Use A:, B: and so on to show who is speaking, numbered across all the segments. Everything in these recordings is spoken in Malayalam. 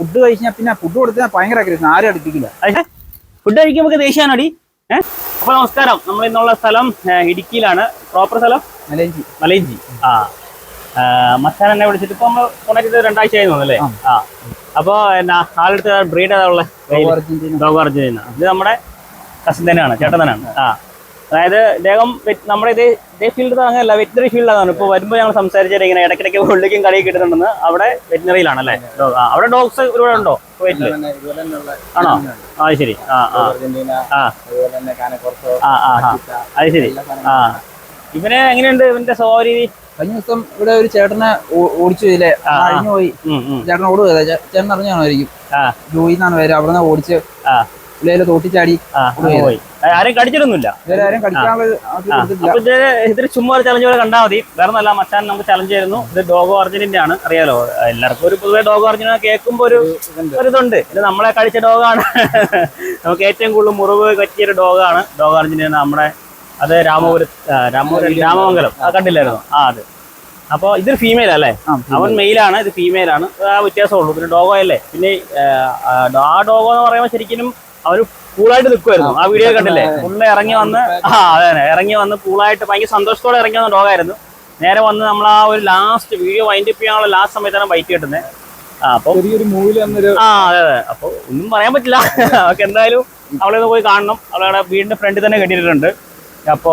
A: ഫുഡ് കഴിച്ചാൽ പിന്നെ ഫുഡ് കൊടുത്താൽ ഭയങ്കര ആഗ്രഹം ആരും അടുപ്പിക്കില്ല.
B: ഫുഡ് കഴിക്കുമ്പോൾ ദേഷ്യാനോടി ഏഹ് അപ്പൊ നമസ്കാരം. നമ്മൾ ഇന്നുള്ള സ്ഥലം ഇടുക്കിയിലാണ്. പ്രോപ്പർ സ്ഥലം?
A: മലയഞ്ചി
B: മലയഞ്ചി ആ. മച്ചാൻ എന്നെ വിളിച്ചിട്ട് ഇപ്പൊ നമ്മൾ കോണ്ടാക്ട് ചെയ്ത് രണ്ടാഴ്ച ആയി അല്ലേ? ആ. അപ്പൊ എന്നാ ആളെടുത്ത് ബ്രീഡ് ഏതാ ഉള്ളത്
A: അർജന്റീന.
B: Dog Argentina. ഇത് നമ്മുടെ കസിൻ തന്നെയാണ് ചേട്ടൻ തന്നെയാണ്. ആ. അതായത് ഇദ്ദേഹം നമ്മുടെ ഇതേ ഇതേ ഫീൽഡ് അങ്ങനെയല്ല വെറ്റിനറി ഫീൽഡാണ് ഇപ്പോൾ വരുമ്പോൾ ഞങ്ങൾ സംസാരിച്ചത് ഇങ്ങനെ ഇടയ്ക്കിടയ്ക്ക് ഉള്ളിലേക്കും കളിയൊക്കെ കിട്ടുന്നുണ്ടെന്ന് അവിടെ വെറ്റിനറിയിലാണ് അല്ലേ? അവിടെ ഡോഗ്സ് ഒരുപാട് ഉണ്ടോ? ആണോ? അത് ശരി. ആ ആ. ആ. ആ അത് ശരി. ആ. ഇവനെ എങ്ങനെയുണ്ട് ഇവന്റെ സ്വഭാവ രീതി?
A: കഴിഞ്ഞ ദിവസം ഇവിടെ ഒരു ചേട്ടനെ ഓടിച്ചു പോയില്ലേ. പോയി. ചേട്ടൻ ഓടുക ചേട്ടൻ അറിഞ്ഞാണായിരിക്കും
B: ആ.
A: ജോയിന്നാണ് പേര്. അവിടെ നിന്ന് ഓടിച്ച്
B: ആ
A: തോട്ടി തോട്ടിച്ചാടി
B: പോയി. ആരും കടിച്ചിരുന്നില്ല ഇതിൽ ചുമ്മാ ഒരു ചലഞ്ച് പോലെ കണ്ടാൽ മതി. വേറെ നല്ല മച്ചാൻ നമുക്ക് ചലഞ്ച് ചെയ്യുന്നു. ഇത് ഡോഗോ അർജുനിന്റെ ആണ്. അറിയാലോ? എല്ലാവർക്കും ഒരു പൊതുവെ ഡോഗോ അർജുന കേൾക്കുമ്പോൾ ഒരു ഇതുണ്ട്. ഇത് നമ്മളെ കഴിച്ച ഡോഗാണ് നമുക്ക് ഏറ്റവും കൂടുതൽ മുറിവ് പറ്റിയൊരു ഡോഗാണ് ഡോഗോ അർജുന നമ്മുടെ അത് രാമപുരം രാമപുരം രാമമംഗലം. ആ കണ്ടില്ലായിരുന്നു? ആ അത്. അപ്പോൾ ഇതൊരു ഫീമെയിൽ അല്ലേ? അവൻ മെയിലാണ് ഇത് ഫീമെയിൽ ആണ്. ആ വ്യത്യാസമുള്ളൂ പിന്നെ ഡോഗോ അല്ലേ പിന്നെ ആ ഡോഗോ എന്ന് പറയുമ്പോൾ ശരിക്കും അവർ കൂളായിട്ട് നിൽക്കുമായിരുന്നു ആ വീഡിയോ കണ്ടില്ലേ? ഒന്ന് ഇറങ്ങി വന്ന് ആ. അതെ ഇറങ്ങി വന്ന് കൂളായിട്ട് ഭയങ്കര സന്തോഷത്തോടെ ഇറങ്ങി വന്ന ഡോഗായിരുന്നു. നേരെ വന്ന് നമ്മൾ ആ ഒരു ലാസ്റ്റ് വീഡിയോ വൈൻഡ് അപ്പ് ചെയ്യാനുള്ള ലാസ്റ്റ് സമയത്താണ് ബൈക്ക് കിട്ടുന്നത് ആ അപ്പൊ ആ അതെ അതെ. അപ്പൊ ഒന്നും പറയാൻ പറ്റില്ല. അവർക്ക് എന്തായാലും അവളെ പോയി കാണണം. അവളുടെ വീടിന്റെ ഫ്രണ്ടിൽ തന്നെ കെട്ടിയിട്ടുണ്ട് അപ്പോ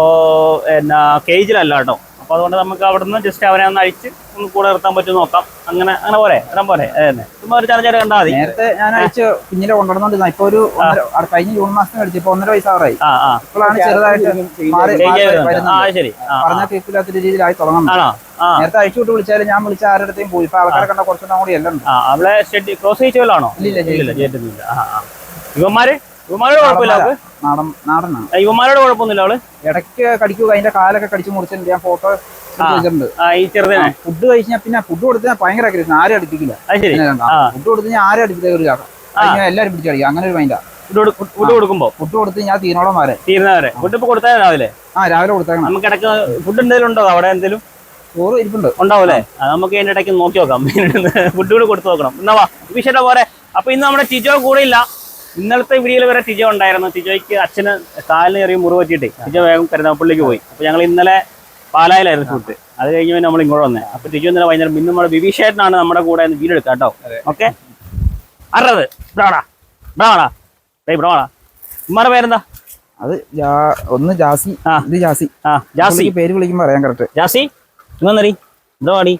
B: എന്നാ കേജിലല്ല കേട്ടോ. അപ്പൊ അതുകൊണ്ട് നമുക്ക് അവിടുന്ന് ജസ്റ്റ് അവനെ ഒന്ന് അഴിച്ച് ഒന്ന് കൂടെ നിർത്താൻ പറ്റും നോക്കാം. അങ്ങനെ അങ്ങനെ പോരെ എല്ലാം പോരെ അതെ തന്നെ. ചുമ്മാ ഒരു ചലഞ്ചായിട്ട് കണ്ടാൽ മതി.
A: നേരത്തെ ഞാൻ അഴിച്ച് കുഞ്ഞിനെ കൊണ്ടുവന്നോണ്ടിരുന്ന ഇപ്പൊ ഒരു ഒന്നര ആ, കഴിഞ്ഞ ജൂൺ മാസത്തിന് കഴിച്ചു ഇപ്പൊ ഒന്നര വയസ്സാറായി
B: ആ ആ.
A: ഇപ്പോഴാണ് ചെറുതായിട്ട്.
B: ആ ശരി.
A: പറഞ്ഞാൽ കേൾക്കില്ലാത്ത രീതിയിലായി
B: തുടങ്ങുന്നത് ആ.
A: നേരത്തെ അയച്ചു വിട്ട് വിളിച്ചാലും ഞാൻ വിളിച്ച ആരുടെയും പോയി. ഇപ്പൊ ആൾക്കാരെ കണ്ട കുറച്ചുകൂടെ കൂടി എല്ലാം
B: അവളെ ഷെഡ് ക്രോസ് ചെയ്യിച്ചോലാണോ ഇല്ല ഇല്ല ഇല്ല ഇവന്മാര്? ഇവന്മാരോട് കുഴപ്പമില്ല
A: നാടൻ നാടനാണ്
B: ഇവന്മാരോട് കുഴപ്പമൊന്നുമില്ല അവൾ
A: ഇടയ്ക്ക് കടിക്കുക അതിന്റെ കാലൊക്കെ കടിച്ചു മുറിച്ചിട്ടുണ്ട്. ഞാൻ ഫോട്ടോ ഫുഡ് കഴിച്ചാൽ പിന്നെ ഫുഡ് കൊടുത്താൽ ഭയങ്കര ആഗ്രഹം ആരും അടുപ്പിക്കില്ല. ഫുഡ് കൊടുത്ത് ഞാൻ ആരും അടുപ്പിച്ച ഒരു ചാക്കാം എല്ലാരും പിടിച്ചു കളിക്കും അങ്ങനെ ഒരു മൈൻഡാ
B: ഫുഡ് കൊടു- ഫുഡ് കൊടുക്കുമ്പോ?
A: ഫുഡ് കൊടുത്ത് ഞാൻ തീരോളം വരെ
B: തീരുന്നവരെ ഫുഡ് ഇപ്പൊ കൊടുത്താൽ രാവിലെ?
A: ആ രാവിലെ കൊടുത്തേക്കണം.
B: നമുക്ക് ഇടയ്ക്ക് ഫുഡ് എന്തെങ്കിലും ഉണ്ടോ? അവിടെ എന്തെങ്കിലും
A: ചോറ് ഇരിപ്പുണ്ട്.
B: ഉണ്ടാവൂലേ? നമുക്ക് അതിന്റെ ഇടയ്ക്ക് നോക്കി നോക്കാം. ഫുഡ് കൂടെ കൊടുത്തു നോക്കണം. എന്നാ വാ വിഷയുടെ പോരെ. അപ്പൊ ഇന്ന് നമ്മുടെ ടിജോ കൂടെ ഇല്ല. ഇന്നലത്തെ വീഡിയോയിൽ വരെ ടിജോ ഉണ്ടായിരുന്നു. ടിജോയ്ക്ക് അച്ഛന് കാലിന് ചെറിയ മുറിവ് പറ്റിയിട്ട്. ടിജോ വേഗം കരുനാപ്പള്ളിക്ക് പോയി. അപ്പൊ ഞങ്ങൾ ഇന്നലെ പാലായിലായിരുന്നു ഷൂട്ട് അത് കഴിഞ്ഞ് പിന്നെ നമ്മൾ ഇങ്ങോട്ട് വന്നേ. അപ്പൊ ടിജോ ഇന്നലെ വൈകുന്നേരം ഇന്ന് നമ്മുടെ ബിബീഷേട്ടനാണ് നമ്മുടെ കൂടെ വീഡിയോ എടുക്കാം കേട്ടോ. ഓക്കെ അറത്. ബ്രാണാ ബ്രാണാ ഡേയ് ബ്രാടാ ഉമ്മാരുടെ പേരെന്താ?
A: അത് ഒന്ന് ജാസി
B: ആ.
A: ഇത് ജാസി.
B: ആ ജാസി.
A: പേര് വിളിക്കുമ്പോ അറിയാൻ കറക്റ്റ്
B: ജാസി ഇങ്ങന്നറി ഇതോ വാടി.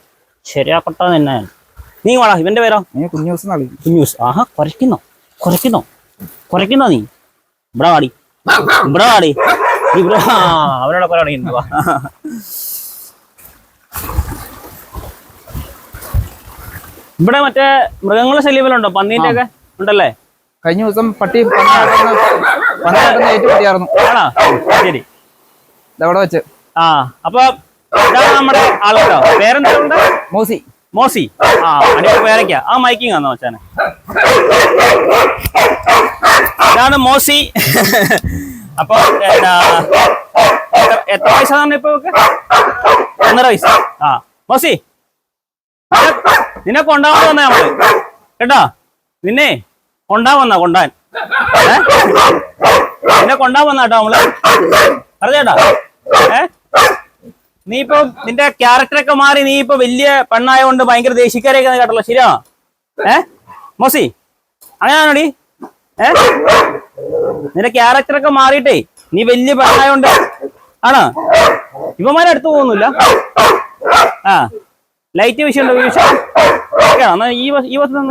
B: ശരിയാക്കട്ട തന്നെ നീ വാടാ. ഇവന്റെ പേരോ?
A: നീ കുഞ്ഞു
B: കുഞ്ഞൂസ് ആഹാ കുറയ്ക്കുന്നോ? കുറയ്ക്കുന്നോ? കുറയ്ക്കുന്നോ നീ? ഇവിടെ വാടി. ഇവിടെ വാടി. ഇവിടെ അവനോട് കുറെ അടങ്ങിയിരുന്നു വാ. ഇവിടെ മറ്റേ മൃഗങ്ങളുടെ ശല്യങ്ങളുണ്ടോ പന്നീന്റെ ഒക്കെ ഉണ്ടല്ലേ?
A: കഴിഞ്ഞ ദിവസം പട്ടി പന്നിയാട്ടുന്ന ഏറ്റു പട്ടിയായിരുന്നു.
B: ആണോ? ശരി.
A: ഇതവിടെ വെച്ച്.
B: ആ അപ്പൊ ഇതാണ് നമ്മുടെ ആൾക്കാരോ? പേരെന്താ?
A: മോസി.
B: മോസി. ആ അടിപൊളി പേരയ്ക്ക ആ മൈക്കിങ് ആണോ മച്ചാനെ ഇതാണ് മോസി. അപ്പൊ എത്ര- വയസ്സാണ് ഇപ്പൊ? ഒന്നര വയസ്സ്. ആ മോസി. നിന്നെ- കൊണ്ടാവാൻ വന്ന നമ്മൾ. കേട്ടോ? നിന്നെ കൊണ്ടാ വന്ന കൊണ്ടാൻ. നിന്നെ കൊണ്ടാ വന്ന കേട്ടോ നമ്മൾ. പറഞ്ഞേട്ടാ ഏ? നീ ഇപ്പൊ നിന്റെ ക്യാരക്ടറൊക്കെ മാറി നീ ഇപ്പൊ വലിയ പെണ്ണായതുകൊണ്ട് ഭയങ്കര ദേഷ്യക്കാരെയൊക്കെ കേട്ടല്ലോ ശരിയാ ഏ? മോസി അങ്ങനെയാണോടി ഏ? നിന്റെ ക്യാരക്ടറൊക്കെ മാറിയിട്ടേ നീ വലിയ പെണ്ണായോണ്ട് ആണോ? ഇവന്മാരെ അടുത്ത് പോകുന്നില്ല. ആ ലൈറ്റ് വിഷയം ഉണ്ടോ? വിഷയം ഈ വസ്തു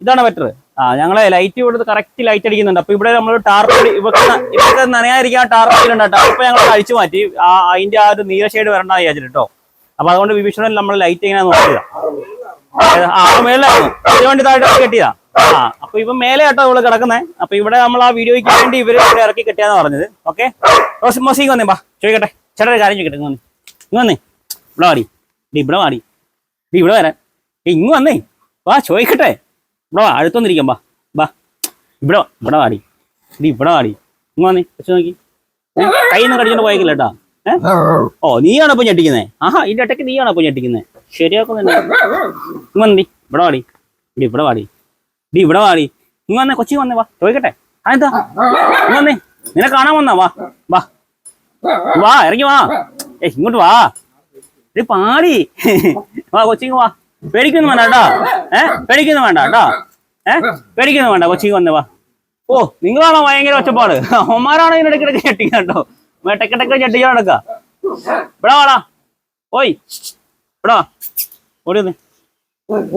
B: ഇതാണ് ബെറ്റർ ആ ഞങ്ങളെ ലൈറ്റ് കൊടുത്ത് കറക്റ്റ് ലൈറ്റ് അടിക്കുന്നുണ്ട്. അപ്പൊ ഇവിടെ നമ്മൾ ടാർപ്പിൽ ഇവക്ക് ഇവക്ക് ടാർപ്പടിയിലുണ്ട് കേട്ടോ. അപ്പൊ ഞങ്ങൾ കഴിച്ചു മാറ്റി. ആ അതിന്റെ ആ ഒരു നീല ഷെയ്ഡ് വരണ്ട വിചാരിച്ചിട്ട് അപ്പൊ അതുകൊണ്ട് വിഭീഷണൻ നമ്മൾ ലൈറ്റ് ഇങ്ങനെ നോക്കിയതാ. ആ മേലെ മേളിലായിരുന്നു. ഇതിന് വേണ്ടി താഴെ കെട്ടിയതാ. ആ അപ്പൊ ഇവ മേലെ കേട്ടോ ഇവൾ കിടക്കുന്നേ. അപ്പൊ ഇവിടെ നമ്മൾ ആ വീഡിയോയ്ക്ക് വേണ്ടി ഇവർ ഇവിടെ ഇറക്കി കെട്ടിയാന്ന് പറഞ്ഞത്. ഓക്കെ? മോസിക്ക് വന്നേ ബാ. ചോദിക്കട്ടെ. ചേട്ടാ ഒരു കാര്യം ചോദിക്കട്ടെ ഇങ്ങ് വന്നേ. ഇവിടെ വാടി. ഇവിടെ വാടി. ഇവിടെ വരാൻ. ഇങ്ങ് വന്നേ. വാ ചോദിക്കട്ടെ. ഇവിടെ വാ അടുത്തൊന്നിരിക്കാം ബാ ബാ ഇവിടെ വാ, ഇവിടെ വാടി. നീ ഇവിടെ വാടി. ഇങ്ങ വന്നേ വെച്ച് നോക്കി. കൈ നിന്ന് കടിച്ചോണ്ട് പോയേക്കില്ല കേട്ടാ. ഓ നീയാണോ ഇപ്പൊ ഞെട്ടിക്കുന്നേ? ആഹാ ഇതിന്റെ ഇടയ്ക്ക് നീയാണോ ഇപ്പൊ ഞെട്ടിക്കുന്നേ? ശരിയാക്കുന്നുണ്ട് ഇങ്ങ വന്നി ഇവിടെ വാടി. ഇടി ഇവിടെ വാടി. ഇടി ഇവിടെ വാടി. ഇങ്ങ വന്നേ കൊച്ചി വന്നേ വാ ചോദിക്കട്ടെ. അതെന്താ ഇങ്ങ വന്നേ നിന്നെ കാണാൻ വന്നാ വാ വാ. വാ ഇറങ്ങി വാ. ഏ ഇങ്ങോട്ട് വാ. ഇത് പാടി. വാ കൊച്ചിങ് വാ. പേടിക്കൊന്നും വേണ്ട ഏ? പേടിക്കൊന്നും വേണ്ട കേട്ടോ. ഏ? പേടിക്കൊന്നും വേണ്ട. കൊച്ചിക്ക് വന്നേ വാ. ഓ നിങ്ങളാണോ ഭയങ്കര ഒച്ചപ്പാട്? അവന്മാരാണോ ഇതിനിടയ്ക്കിടയ്ക്ക് ഞെട്ടിക്കുക കേട്ടോ? ടെക്കട്ടൊക്കെ ഞെട്ടിക്കാൻ നടക്ക. ഇവിടെ വാടാ. ഓയ്. ഇവിടെ വാ ഓടി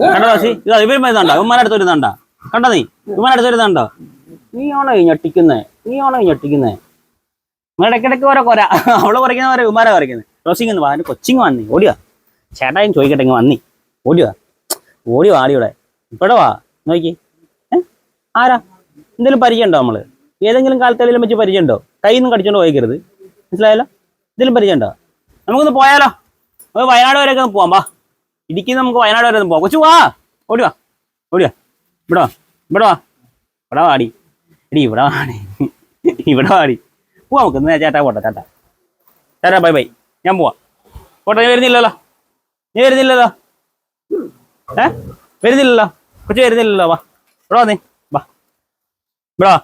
B: കണ്ടോ ശി ഇതാ ഇവരും വരുന്നുണ്ടോ ഇവന്മാരുടെ അടുത്ത് വരുന്നുണ്ടോ കണ്ടോ? നീ? ഇവന്മാരുടെ അടുത്ത് വരുന്നുണ്ടോ നീ ഈ ഞെട്ടിക്കുന്നേ? ആണോ ഈ ഞെട്ടിക്കുന്നേ? ഇടയ്ക്കിടയ്ക്ക് ഓരോ കൊര. അവൾ കുറയ്ക്കുന്ന ഇവന്മാരെ കുറയ്ക്കുന്നത് റോസിങ് വാ. പറഞ്ഞു കൊച്ചിങ് വന്നേ. ഓടിയാ ചേട്ടായും ചോദിക്കട്ടെ ഇങ്ങ് വന്നി. ഓടിയാ? ഓടി വാടിയോടെ ഇവിടെ. വാ നോക്കി. ആരാ? എന്തെങ്കിലും പരിചയമുണ്ടോ നമ്മൾ? ഏതെങ്കിലും കാലത്തെങ്കിലും വെച്ച് പരിചയമുണ്ടോ? കൈയൊന്നും കടിച്ചോണ്ട് പോയിക്കരുത്. മനസ്സിലായല്ലോ? എന്തെങ്കിലും പരിചയമുണ്ടോ? നമുക്കൊന്ന് പോയാലോ. നമുക്ക് വയനാട് വരെയൊക്കെ ഒന്ന് പോവാം വാ. ഇടുക്കി നമുക്ക് വയനാട് വരെ ഒന്ന് പോവാം. കൊച്ചു വാ. ഓടി വാ ഓടി വാ. ഇവിടെ വാ ഇവിടെ വാ. ഇവിടെ വാടി എടി ഇവിടെ വാടി ഇവിടെ വാടി പോവാം നമുക്ക്. ഇന്ന് ചേട്ടാ പോട്ടെ ചേട്ടാ. ചേട്ടാ ബൈ ബൈ. ഞാൻ പോവാം. പോട്ടെ നീ വരുന്നില്ലല്ലോ. നീ വരുന്നില്ലല്ലോ. ഏ? വരുന്നില്ലല്ലോ. കൊച്ചു വരുന്നില്ലല്ലോ. വാ. ഇവിടെ വന്നേ. വാ. ഇവിടെ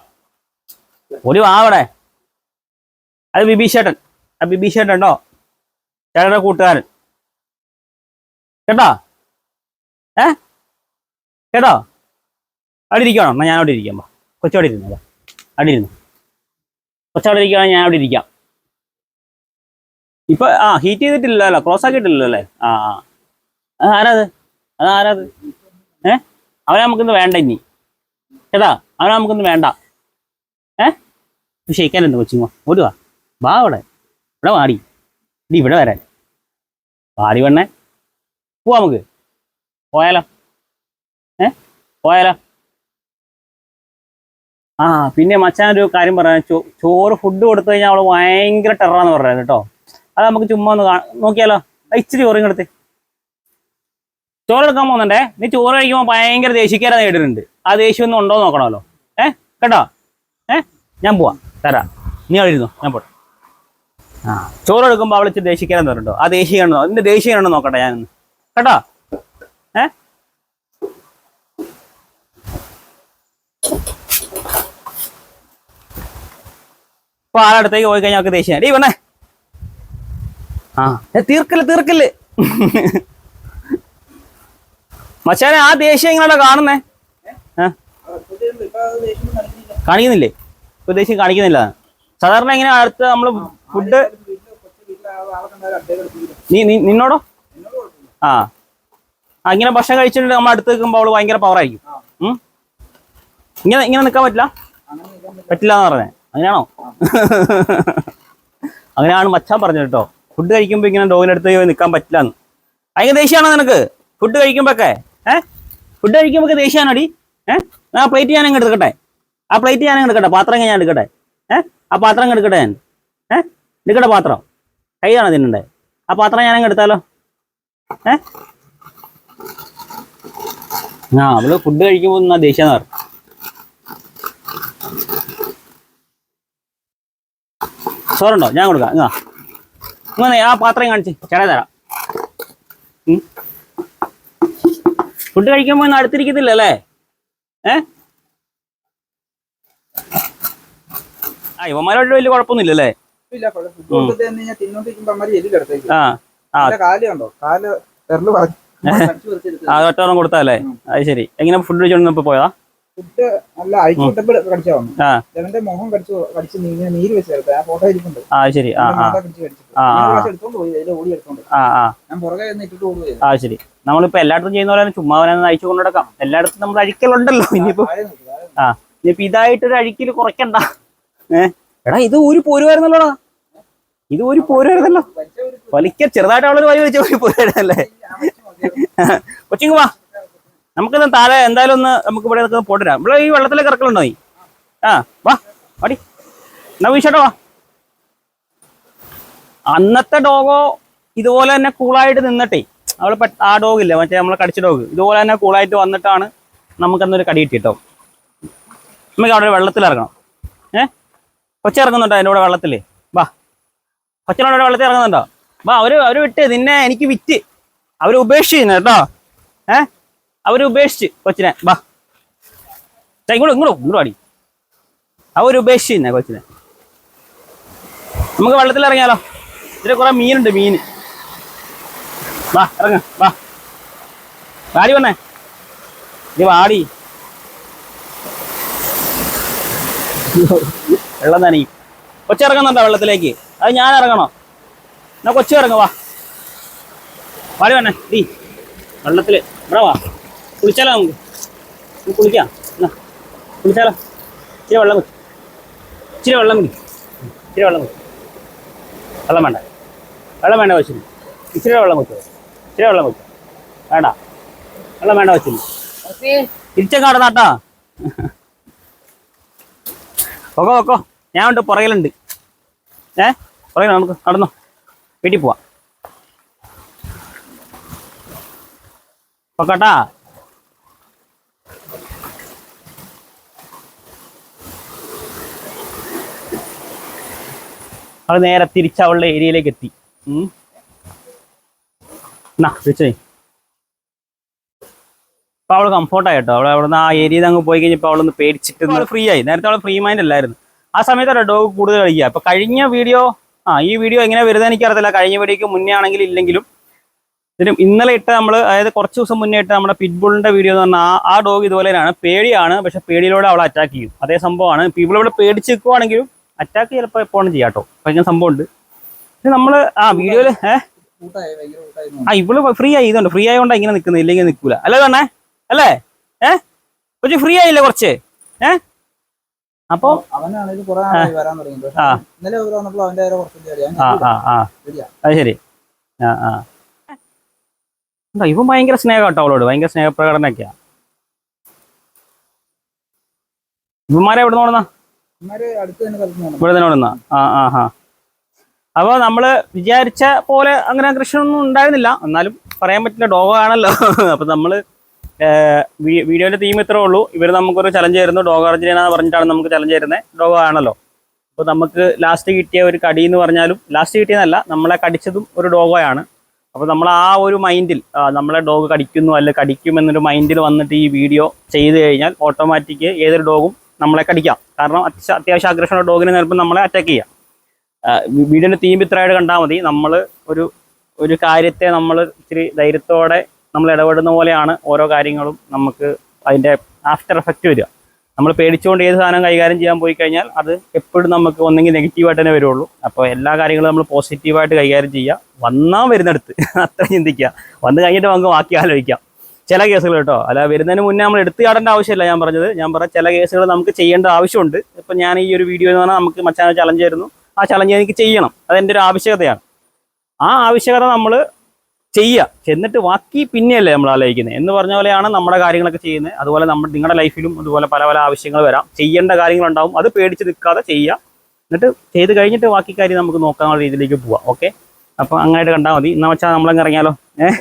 B: ഒരു വാ അവിടെ അത് ബിബീഷേട്ടൻ. ആ ബിബീഷേട്ടൻ ഉണ്ടോ? ചേട്ടന്റെ കൂട്ടുകാരൻ. കേട്ടോ? ഏ? കേട്ടോ? അവിടെ ഇരിക്കണോ എന്നാ ഞാൻ അവിടെ ഇരിക്കാം. വാ. കൊച്ചവിടെ ഇരുന്നു? വാ. അവിടെ ഇരുന്നു? കൊച്ചവിടെ ഇരിക്കുകയാണെങ്കിൽ ഞാൻ അവിടെ ഇരിക്കാം. ഇപ്പൊ ആ ഹീറ്റ് ചെയ്തിട്ടില്ലല്ലോ. ക്രോസ് ആക്കിയിട്ടില്ലല്ലോ അല്ലേ? ആ ആ. അത് ആരാത് അത്? ആരാത് ഏ? അവനെ നമുക്കിന്ന് വേണ്ട ഇനി. കേട്ടാ? അവനെ നമുക്കിന്ന് വേണ്ട. ഏ? എന്താ കൊച്ചിങ്ങോ ഓടുവാ. വാ അവിടെ. ഇവിടെ വാടി. ഇടി ഇവിടെ വരാൻ. വാടി വേണേ പോവാ നമുക്ക്. പോയാലോ? ഏ? പോയാലോ? ആ പിന്നെ മച്ചാൻ ഒരു കാര്യം പറയാൻ ചോറ് ഫുഡ് കൊടുത്തു കഴിഞ്ഞാൽ അവൾ ഭയങ്കര ടെററാന്ന് പറഞ്ഞത് കേട്ടോ. അത് നമുക്ക് ചുമ്മാ ഒന്ന് നോക്കിയാലോ? ഇച്ചിരി ചോറും കൊടുത്ത് ചോറ് എടുക്കാൻ പോകുന്നുണ്ടേ? നീ ചോറ് കഴിക്കുമ്പോൾ ഭയങ്കര ദേഷ്യക്കാരെ നേടിയിട്ടുണ്ട് ആ ദേഷ്യം ഒന്നും ഉണ്ടോ നോക്കണമല്ലോ. ഏ? കേട്ടോ? ഏ? ഞാൻ പോവാം. തരാം. നീ അവിടെ ഞാൻ പോട്ടെ. ആ ചോറ് എടുക്കുമ്പോൾ അവൾ ഇച്ചിരി ദേഷ്യക്കാരൻ പറഞ്ഞിട്ടോ ആ എന്റെ ദേഷ്യം ആണോ നോക്കട്ടെ ഞാനൊന്ന്. കേട്ടോ? ഏ? ഇപ്പൊ ആളടുത്തേക്ക് പോയി കഴിഞ്ഞാൽ അവർക്ക് ദേഷ്യം ഡീ വന്നേ ആ തീർക്കൽ തീർക്കൽ. മച്ചാനെ ആ ദേഷ്യം എങ്ങനെയാ കാണുന്നേ? കാണിക്കുന്നില്ലേ? ഇപ്പൊ ദേഷ്യം കാണിക്കുന്നില്ല. സാധാരണ എങ്ങനെ അടുത്ത് നമ്മൾ ഫുഡ് നീ നിന്നോടോ? ആ. അങ്ങനെ ഇങ്ങനെ ഭക്ഷണം കഴിച്ചിട്ട് നമ്മൾ അടുത്ത് നിൽക്കുമ്പോൾ അവൾ ഭയങ്കര പവറായിരിക്കും ഇങ്ങനെ ഇങ്ങനെ നിൽക്കാൻ പറ്റില്ല? പറ്റില്ല എന്ന് പറഞ്ഞേ. അങ്ങനെയാണോ? അങ്ങനെയാണ് മച്ചാൻ പറഞ്ഞത് കേട്ടോ. ഫുഡ് കഴിക്കുമ്പോ ഇങ്ങനെ ഡോഗിനടുത്ത് നിൽക്കാൻ പറ്റില്ല എന്ന് ഭയങ്കര ദേഷ്യമാണോ നിനക്ക്? ഫുഡ് കഴിക്കുമ്പോഴൊക്കെ ഏ? ഫുഡ് കഴിക്കുമ്പോൾ ദേഷ്യാനോടി ഏ? ആ പ്ലേറ്റ് ഞാൻ അങ്ങ് എടുക്കട്ടെ. ആ പ്ലേറ്റ് ഞാൻ അങ്ങ് എടുക്കട്ടെ. പാത്രം ഞാൻ എടുക്കട്ടെ. ഏ? ആ പാത്രം അങ്ങ് എടുക്കട്ടെ ഞാൻ. ഏ? എടുക്കട്ടെ പാത്രം. കൈയാണോ തിന്നണ്ടേ? ആ പാത്രം ഞാൻ അങ്ങ് എടുത്താലോ? ഏ? ആ അവൾ ഫുഡ് കഴിക്കുമ്പോൾ എന്നാ ദേഷ്യം ചോറുണ്ടോ? ഞാൻ കൊടുക്കാം. ഇങ്ങാ ആ പാത്രം കാണിച്ച്. ചേട്ടാ തരാം. ഫുഡ് കഴിക്കുമ്പോൾ ഒന്നും അടുത്തിരിക്കത്തില്ല അല്ലേ? ഏ? ആ ഇവന്മാരോട് വലിയ കുഴപ്പമൊന്നുമില്ല അല്ലേ? ആ ഒറ്റ കൊടുത്താലേ അത് ശരി. എങ്ങനെ ഫുഡ് കഴിച്ചോണ്ട് പോയതാ?
A: ഫുഡ് നല്ല അഴിച്ചു വിട്ടപ്പോൾ കടിച്ചാ വന്നു. ഇവന്റെ മുഖം കടിച്ചു കടിച്ച് നീങ്ങി നീര് വെച്ച് ചേർത്ത് ആ ഫോട്ടോ ഇരിപ്പുണ്ട്
B: ആ ശരി. ആ
A: ഇവന്റെ
B: ആ.
A: മോന്ത കടിച്ച് കടിച്ചിട്ട്.
B: ആ, ആ.
A: എടുത്തോണ്ട് പോയി അതിന്റെ ഓടി എടുത്തോണ്ട്.
B: ആ ആ.
A: ഞാൻ പുറകെ നിന്ന് ഇട്ടിട്ട് ഓടുകയാ
B: ആ ശരി. നമ്മളിപ്പോ എല്ലായിടത്തും ചെയ്യുന്ന പോലെ ചുമ്മാ അഴിച്ചു കൊണ്ടുനടക്കാം. എല്ലായിടത്തും നമ്മൾ അഴിക്കലുണ്ടല്ലോ. ഇനിയിപ്പോ. ആ ഇനിയിപ്പോ ഇതായിട്ടൊരു അഴിക്കൽ കുറയ്ക്കണ്ട. ഏ? എടാ ഇത് ഒരു പോരുവായിരുന്നല്ലോടാ. ഇത് ഒരു പോരുവായിരുന്നല്ലോ.
A: വലിച്ച
B: വലിക്ക ചെറുതായിട്ട് അവളൊരു വലിയ വലിച്ച
A: കൊച്ചിങ്ങുമാ വെച്ച്
B: കൊച്ചിങ് വാ. നമുക്കിന്ന് താഴെ എന്തായാലും ഒന്ന് നമുക്ക് ഇവിടെ നിൽക്കുന്ന പോട്ടിരാം ഇവിടെ ഈ വെള്ളത്തിലേക്ക് ഇറക്കലുണ്ടോ നീ? ആ വാ വാടി. എന്നാ വീശോട്ടോ വാ അന്നത്തെ ഡോഗോ ഇതുപോലെ തന്നെ കൂളായിട്ട് നിന്നിട്ടേ അവൾ ആ ഡോഗ് ഇല്ലേ മറ്റേ നമ്മളെ കടിച്ച ഡോഗ് ഇതുപോലെ തന്നെ കൂളായിട്ട് വന്നിട്ടാണ് നമുക്കന്നൊരു കടി കിട്ടിട്ടോ. നമുക്ക് അവിടെ വെള്ളത്തിൽ ഇറങ്ങണം. ഏ? കൊച്ചി ഇറങ്ങുന്നുണ്ടോ എന്റെ കൂടെ വെള്ളത്തിൽ? വാ. കൊച്ചിനോട് വെള്ളത്തിൽ ഇറങ്ങുന്നുണ്ടോ? വാ അവർ അവർ വിട്ട് നിന്നെ എനിക്ക് വിറ്റ്. അവർ ഉപേക്ഷിച്ചു കേട്ടോ. ഏ? അവർ ഉപേക്ഷിച്ച് കൊച്ചിനെ. വാ. ഇങ്ങോട്ട് ഇങ്ങോട്ട് ഇങ്ങോട്ട് അവർ ഉപേക്ഷിച്ച് തന്നെ കൊച്ചിനെ. നമുക്ക് വെള്ളത്തിൽ ഇറങ്ങിയാലോ? ഇതിൽ കുറെ മീനുണ്ട് മീൻ. വാ ഇറങ്ങ വാ. വാടി വന്നേ. ഇത് വാടി. വെള്ളം തന്നെ കൊച്ചി ഇറങ്ങുന്നുണ്ടോ വെള്ളത്തിലേക്ക്? അത് ഞാൻ ഇറങ്ങണോ? എന്നാ കൊച്ചി ഇറങ്ങുവാ വാടി വന്നേ ഡീ. വെള്ളത്തിൽ ഇവിടെ വാ. കുളിച്ചാലോ നമുക്ക്? കുളിക്കാം. എന്നാ കുളിച്ചാലോ? ഇച്ചിരി വെള്ളം കുടി. ഇച്ചിരി വെള്ളം കുടി. ഇച്ചിരി വെള്ളം കുടി. വെള്ളം വേണ്ട. വെള്ളം വേണ്ട കൊച്ചിന്. ഇച്ചിരി വെള്ളം കുറ്റോ ഇച്ചിരി വെള്ളം കുറ്റോ വേണ്ട. വെള്ളം വേണ്ട കൊച്ചിന്. തിരിച്ചൊക്കെ നടന്നാട്ടാ ഓക്കോ ഓക്കോ ഞാൻ ഉണ്ട് പുറകിലുണ്ട്. ഏ? പുറകിൽ നമുക്ക് നടന്നോ. വീട്ടിൽ പോവാം. പൊക്കോട്ടാ. അവൾ നേരെ തിരിച്ച് അവളുടെ ഏരിയയിലേക്ക് എത്തി. വിളിച്ചേ അപ്പൊ അവൾ കംഫോർട്ടായി കേട്ടോ. അവൾ അവിടുന്ന് ആ ഏരിയയിൽ അങ്ങ് പോയി കഴിഞ്ഞപ്പോൾ അവളൊന്ന് പേടിച്ചിട്ട് ഫ്രീ ആയി. നേരത്തെ അവൾ ഫ്രീ മൈൻഡ് അല്ലായിരുന്നു. ആ സമയത്താണ് ഡോഗ് കൂടുതൽ കളിക്കുക. അപ്പൊ കഴിഞ്ഞ വീഡിയോ ആ ഈ വീഡിയോ എങ്ങനെ വരുന്നത് എനിക്കറിയത്തില്ല. കഴിഞ്ഞ വീഡിയോക്ക് മുന്നേ ആണെങ്കിലും ഇല്ലെങ്കിലും. ഇതിന് ഇന്നലെ ഇട്ട് നമ്മൾ അതായത് കുറച്ച് ദിവസം മുന്നേ ഇട്ട് നമ്മുടെ പിറ്റ്ബുളിന്റെ വീഡിയോ എന്ന് പറഞ്ഞാൽ ആ ഡോഗ് ഇതുപോലെയാണ്. തന്നെയാണ് പേടിയാണ് പക്ഷെ പേടിയിലൂടെ അവളെ അറ്റാക്ക് ചെയ്യും. അതേ സംഭവമാണ്. പീപ്പിൾ ഇവിടെ പേടിച്ച് നിൽക്കുവാണെങ്കിലും അറ്റാക്ക് ചിലപ്പോൾ എപ്പോഴും ചെയ്യാം കേട്ടോ ഭയങ്കര ഇങ്ങനെ സംഭവം ഉണ്ട് ഇത് നമ്മൾ ആ വീഡിയോയിൽ ഏഹ് ആ ഇവൾ ഫ്രീ ആയി ഇതുണ്ട് ഫ്രീ ആയതുകൊണ്ട് ഇങ്ങനെ നിൽക്കുന്നത് ഇല്ലെങ്കിൽ നിൽക്കൂല അല്ലേ തന്നെ അല്ലേ? ഏ? കുറച്ച് ഫ്രീ ആയില്ലേ കുറച്ച്? ഏ? അപ്പൊ ആ. ആ ആ ആ. അത് ശരി. ആ ആ. എന്താ ഇവൻ ഭയങ്കര സ്നേഹം കേട്ടോ അവളോട്. ഭയങ്കര സ്നേഹപ്രകടനൊക്കെയാ ഇവന്മാരെ എവിടെ നോടുന്ന ഇവിടെ തന്നെ വിടുന്ന ആ ആ ആ. അപ്പോൾ നമ്മൾ വിചാരിച്ച പോലെ അങ്ങനെ കൃഷിയൊന്നും ഉണ്ടായിരുന്നില്ല. എന്നാലും പറയാൻ പറ്റില്ല ഡോഗ് ആണല്ലോ. അപ്പോൾ നമ്മൾ വീഡിയോന്റെ തീം ഇത്രേ ഉള്ളൂ. ഇവർ നമുക്കൊരു ചലഞ്ച് ആയിരുന്നു. ഡോഗ് എന്ന് പറഞ്ഞിട്ടാണ് നമുക്ക് ചലഞ്ച് തരുന്നത് ഡോഗ് ആണല്ലോ. അപ്പോൾ നമുക്ക് ലാസ്റ്റ് കിട്ടിയ ഒരു കടി എന്ന് പറഞ്ഞാലും ലാസ്റ്റ് കിട്ടിയതല്ല നമ്മളെ കടിച്ചതും ഒരു ഡോഗോയാണ്. അപ്പോൾ നമ്മൾ ആ ഒരു മൈൻഡിൽ നമ്മളെ ഡോഗ് കടിക്കുന്നു അല്ലെ കടിക്കും എന്നൊരു മൈൻഡിൽ വന്നിട്ട് ഈ വീഡിയോ ചെയ്ത് കഴിഞ്ഞാൽ ഓട്ടോമാറ്റിക് ഏതൊരു ഡോഗും നമ്മളെ കടിക്കാം. കാരണം അത്യാവശ്യം ആഗ്രഹമുള്ള ഡോഗിനെ ചിലപ്പോൾ നമ്മളെ അറ്റാക്ക് ചെയ്യാം. വീഡിയോന്റെ തീം ഇത്രയായിട്ട് കണ്ടാൽ മതി. നമ്മൾ ഒരു ഒരു കാര്യത്തെ നമ്മൾ ഇച്ചിരി ധൈര്യത്തോടെ നമ്മൾ ഇടപെടുന്ന പോലെയാണ് ഓരോ കാര്യങ്ങളും നമുക്ക് അതിന്റെ ആഫ്റ്റർ എഫക്റ്റ് വരിക. നമ്മൾ പേടിച്ചുകൊണ്ട് ഏത് സാധനം കൈകാര്യം ചെയ്യാൻ പോയി കഴിഞ്ഞാൽ അത് എപ്പോഴും നമുക്ക് ഒന്നെങ്കിൽ നെഗറ്റീവായിട്ട് തന്നെ വരുള്ളൂ. അപ്പോൾ എല്ലാ കാര്യങ്ങളും നമ്മൾ പോസിറ്റീവായിട്ട് കൈകാര്യം ചെയ്യുക വന്നാൽ വരുന്നിടത്ത്. അത്ര ചിന്തിക്കുക. വന്നു കഴിഞ്ഞിട്ട് നമുക്ക് ബാക്കി ആലോചിക്കാം. ചില കേസുകൾ കേട്ടോ. അല്ല വരുന്നതിന് മുന്നേ നമ്മൾ എടുത്തു ചാടേണ്ട ആവശ്യമില്ല ഞാൻ പറഞ്ഞത്. ഞാൻ പറഞ്ഞ ചില കേസുകൾ നമുക്ക് ചെയ്യേണ്ട ആവശ്യമുണ്ട്. ഇപ്പം ഞാൻ ഈ ഒരു വീഡിയോ എന്ന് പറഞ്ഞാൽ നമുക്ക് മച്ചാനെ ചലഞ്ച് ആയിരുന്നു. ആ ചലഞ്ച് എനിക്ക് ചെയ്യണം. അതെന്റെ ഒരു ആവശ്യകതയാണ്. ആ ആവശ്യകത നമ്മൾ ചെയ്യുക. ചെന്നിട്ട് ബാക്കി പിന്നെയല്ലേ നമ്മൾ ആലോചിക്കുന്നത്. എന്ന് പറഞ്ഞ പോലെയാണ് നമ്മുടെ കാര്യങ്ങളൊക്കെ ചെയ്യുന്നത്. അതുപോലെ നമ്മൾ നിങ്ങളുടെ ലൈഫിലും അതുപോലെ പല പല ആവശ്യങ്ങൾ വരാം. ചെയ്യേണ്ട കാര്യങ്ങളുണ്ടാവും. അത് പേടിച്ച് നിൽക്കാതെ ചെയ്യുക. എന്നിട്ട് ചെയ്ത് കഴിഞ്ഞിട്ട് ബാക്കി കാര്യം നമുക്ക് നോക്കാനുള്ള രീതിയിലേക്ക് പോവാം. ഓക്കെ അപ്പോൾ അങ്ങായിട്ട് കണ്ടാൽ മതി. എന്നാൽ മച്ചാ നമ്മളങ്ങ് ഇറങ്ങിയാലോ? ഏഹ്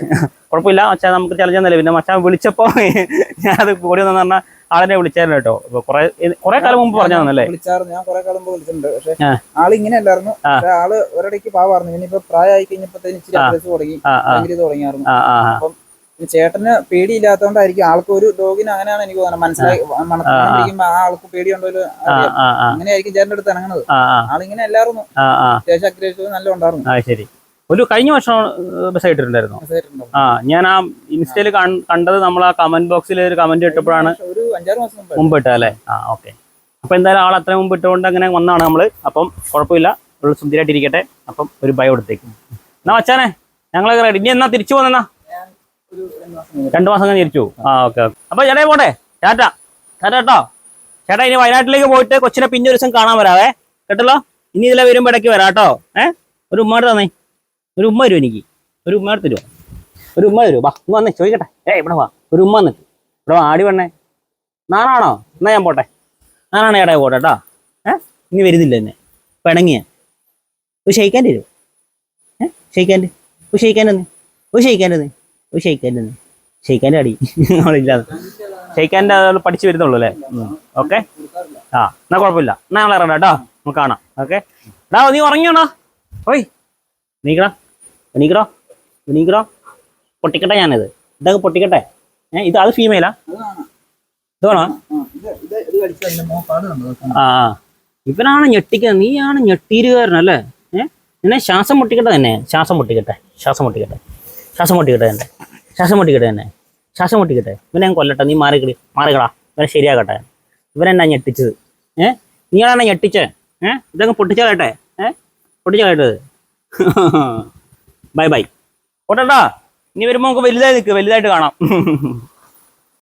B: കുഴപ്പമില്ല. മച്ചാ നമുക്ക് ചലഞ്ച് ഒന്നുമില്ല പിന്നെ മച്ചാ വിളിച്ചപ്പോൾ ഞാനത് കൂടി വന്നെന്ന് പറഞ്ഞാൽ ആളിനെ വിളിച്ചായിരുന്നു കേട്ടോ. കുറെ കുറേ കാലം മുമ്പ് പറഞ്ഞു തന്നല്ലേ?
A: വിളിച്ചായിരുന്നു. ഞാൻ കുറെ കാലം മുമ്പ് വിളിച്ചിട്ടുണ്ട്. പക്ഷെ ആൾ ഇങ്ങനെ അല്ലായിരുന്നു ആൾ ഒരിടയ്ക്ക് പാവായിരുന്നു ഇനിയിപ്പോ പ്രായമായി കഴിഞ്ഞപ്പോഴത്തേന് ഇച്ചിരി
B: ആ.
A: അഗ്രസ് തുടങ്ങി. ഭയങ്കര തുടങ്ങിയായിരുന്നു.
B: ആ.
A: ചേട്ടന് പേടിയില്ലാത്തോണ്ടായിരിക്കും. ആൾക്ക് ഒരു ഡോഗിന് അങ്ങനെയാണ് എനിക്ക് തോന്നുന്നത്. മനസ്സിലായി. മണപ്പിക്കുമ്പോ ആ ആൾക്ക് പേടിയുണ്ടോ എന്ന്
B: ആ
A: അറിയാം.
B: ആ ആ.
A: അങ്ങനെയായിരിക്കും ചേട്ടന്റെ അടുത്ത്
B: ആ
A: ആളിങ്ങനെ
B: ആ
A: അത്യാവശ്യം അഗ്രഹിച്ചത് നല്ല ഉണ്ടായിരുന്നു.
B: ശരി. ഒരു കഴിഞ്ഞ വർഷം മെസ്സേജ് ഇട്ടിട്ടുണ്ടായിരുന്നു ആ ഞാൻ ആ ഇൻസ്റ്റയിൽ കണ്ടത് നമ്മൾ ആ കമന്റ് ബോക്സിൽ ഒരു കമന്റ് ഇട്ടപ്പോഴാണ്
A: ഒരു അഞ്ചാറ് മാസം മുമ്പ്
B: ഇട്ടത് അല്ലേ? ആ ഓക്കെ അപ്പൊ എന്തായാലും ആൾ അത്ര മുമ്പ് ഇട്ടുകൊണ്ട് അങ്ങനെ വന്നാണ് നമ്മൾ. അപ്പം കുഴപ്പമില്ല. ഉള്ള സുന്ദരായിട്ടിരിക്കട്ടെ അപ്പം ഒരു ഭയം എടുത്തേക്കും. എന്നാ വച്ചാനെ ഞങ്ങളൊക്കെ റെഡി ഇനി എന്നാ തിരിച്ചു പോന്നെന്നാ
A: രണ്ട് മാസം
B: കഴിഞ്ഞ്. തിരിച്ചു ആ ഓക്കെ ഓക്കെ അപ്പൊ ചേട്ടാ പോട്ടെ. ചേട്ടാ ചേട്ടാ കേട്ടോ. ചേട്ടാ ഇനി വയനാട്ടിലേക്ക് പോയിട്ട് കൊച്ചിനെ പിന്നെ ഒരു ദിവസം കാണാൻ വരാവേ. കേട്ടല്ലോ? ഇനി ഇതിലെ വരുമ്പോ ഇടയ്ക്ക് വരാം കേട്ടോ. ഏഹ് ഒരു ഉമ്മ തന്നേ. ഒരു ഉമ്മ തരുമോ എനിക്ക്? ഒരു ഉമ്മ തരുമോ ഒരു ഉമ്മ തരുമോ വാ ഉമ്മ വന്നേ ചോദിക്കട്ടെ. ഏ ഇവിടെ വാ. ഒരു ഉമ്മ വന്നിട്ട്. ഇവിടെ വാ ആടി വേണേ നാണാണോ എന്നാ ഞാൻ പോട്ടെ. നാണാണ് ഏടാ പോട്ടെ കേട്ടോ ഏ? ഇനി വരുന്നില്ല എന്നെ. പിണങ്ങിയ. ഒരു ഷെയ്ക്കാൻ തരുമോ ഏ? ഷെയ്ക്കാന്റെ ഒരു ഷെയ്ക്കാൻ ഒന്ന് ഒരു ഷെയ്ക്കാൻ ഒന്ന് ഒരു ഷെയ്ക്കാൻ ഒന്ന് ഷെയ്ക്കാന്റെ അടി അവളില്ലാതെ ഷെയ്ക്കാന്റെ പഠിച്ചു വരുന്നുള്ളൂ അല്ലേ? ഓക്കെ? ആ എന്നാ കുഴപ്പമില്ല. എന്നാ ഞങ്ങൾ ഇറങ്ങാം കേട്ടോ നമുക്ക് കാണാം. ഓക്കെ? എടാ നീ ഉറങ്ങിയോണോ ഓയ്. നീക്കടാ നീക്കടോ നീക്കടോ പൊട്ടിക്കട്ടെ ഞാനിത്. ഇതൊക്കെ പൊട്ടിക്കട്ടെ? ഏഹ് ഇത് അത് ഫീമെയിലാ ഇതാണോ
A: ആ.
B: ഇവനാണ് ഞെട്ടിക്കുന്നത് നീയാണ് ഞെട്ടീരുകാരനല്ലേ ഏഹ് നിന്നെ ശ്വാസം മുട്ടിക്കട്ടെ തന്നെ ശ്വാസം മുട്ടിക്കട്ടെ. ശ്വാസം മുട്ടിക്കട്ടെ. ശ്വാസം മുട്ടിക്കട്ടെ തന്നെ ശ്വാസം മുട്ടിക്കട്ടെ തന്നെ ശ്വാസം മുട്ടിക്കട്ടെ. ഇവനെ ഞാൻ കൊല്ലട്ടെ. നീ മാറിക്കടി മാറിക്കടാ. ഇവനെ ശരിയാക്കട്ടെ. ഇവനെന്നാ ഞെട്ടിച്ചത്. ഏഹ് നീയാണെന്നാ ഞെട്ടിച്ചേ? ഏഹ് ഇതങ്ങ് പൊട്ടിച്ചാലട്ടെ ഏഹ് പൊട്ടിച്ചാലട്ടത് ബൈ ബൈ ഓട്ടാ ഇനി വരുമ്പോൾ നമുക്ക് വലുതായി നിൽക്കുക വലുതായിട്ട് കാണാം.